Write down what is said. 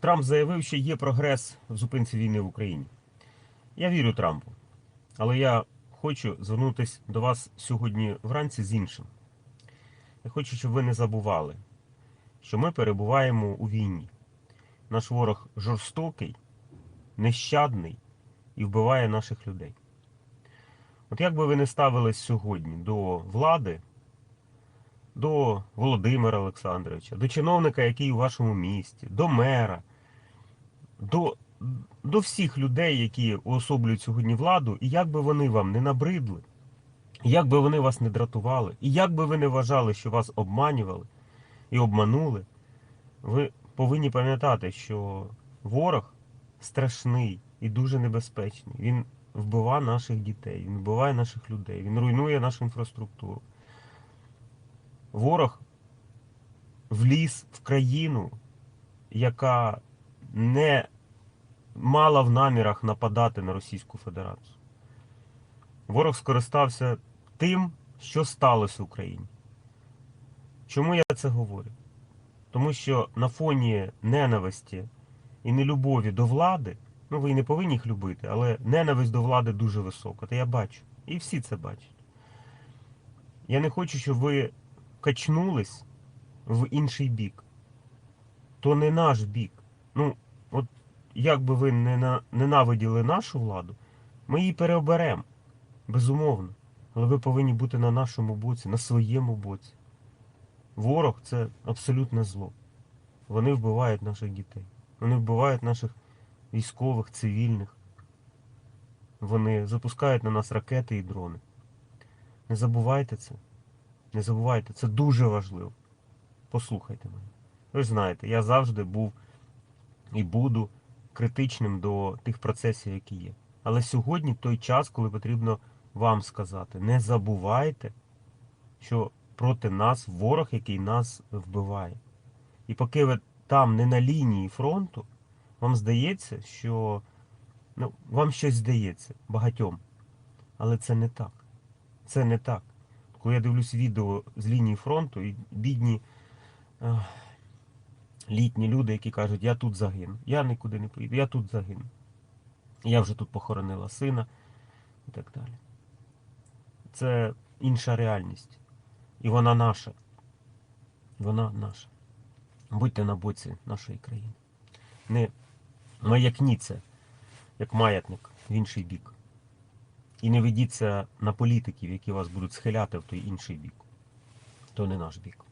Трамп заявив, що є прогрес в зупинці війни в Україні. Я вірю Трампу, але я хочу звернутися до вас сьогодні вранці з іншим. Я хочу, щоб ви не забували, що ми перебуваємо у війні. Наш ворог жорстокий, нещадний і вбиває наших людей. От як би ви не ставились сьогодні до влади, до Володимира Олександровича, до чиновника, який у вашому місті, до мера, до, до всіх людей, які уособлюють сьогодні владу, і як би вони вам не набридли, як би вони вас не дратували, і як би ви не вважали, що вас обманювали і обманули, ви повинні пам'ятати, що ворог страшний і дуже небезпечний. Він вбиває наших дітей, він вбиває наших людей, він руйнує нашу інфраструктуру. Ворог вліз в країну, яка не мала в намірах нападати на Російську Федерацію. Ворог скористався тим, що сталося в Україні. Чому я це говорю? Тому що на фоні ненависті і нелюбові до влади, ну ви і не повинні їх любити, але ненависть до влади дуже висока. Та я бачу. І всі це бачать. Я не хочу, щоб ви качнулись в інший бік. То не наш бік. Ну, от як би ви не ненавиділи нашу владу, ми її переоберемо. Безумовно. Але ви повинні бути на нашому боці, на своєму боці. Ворог це абсолютне зло. Вони вбивають наших дітей. Вони вбивають наших військових, цивільних. Вони запускають на нас ракети і дрони. Не забувайте це. Не забувайте, це дуже важливо. Послухайте мене. Ви ж знаєте, я завжди був і буду критичним до тих процесів, які є. Але сьогодні той час, коли потрібно вам сказати, не забувайте, що проти нас ворог, який нас вбиває. І поки ви там не на лінії фронту, вам здається, що ну, вам щось здається багатьом. Але це не так. Це не так. Коли я дивлюсь відео з лінії фронту, і бідні ех, літні люди, які кажуть, я тут загину, я нікуди не поїду, я тут загину. Я вже тут похоронила сина і так далі. Це інша реальність. І вона наша. Вона наша. Будьте на боці нашої країни. Не маякніться, як маятник в інший бік. І не ведіться на політиків, які вас будуть схиляти в той інший бік. То не наш бік.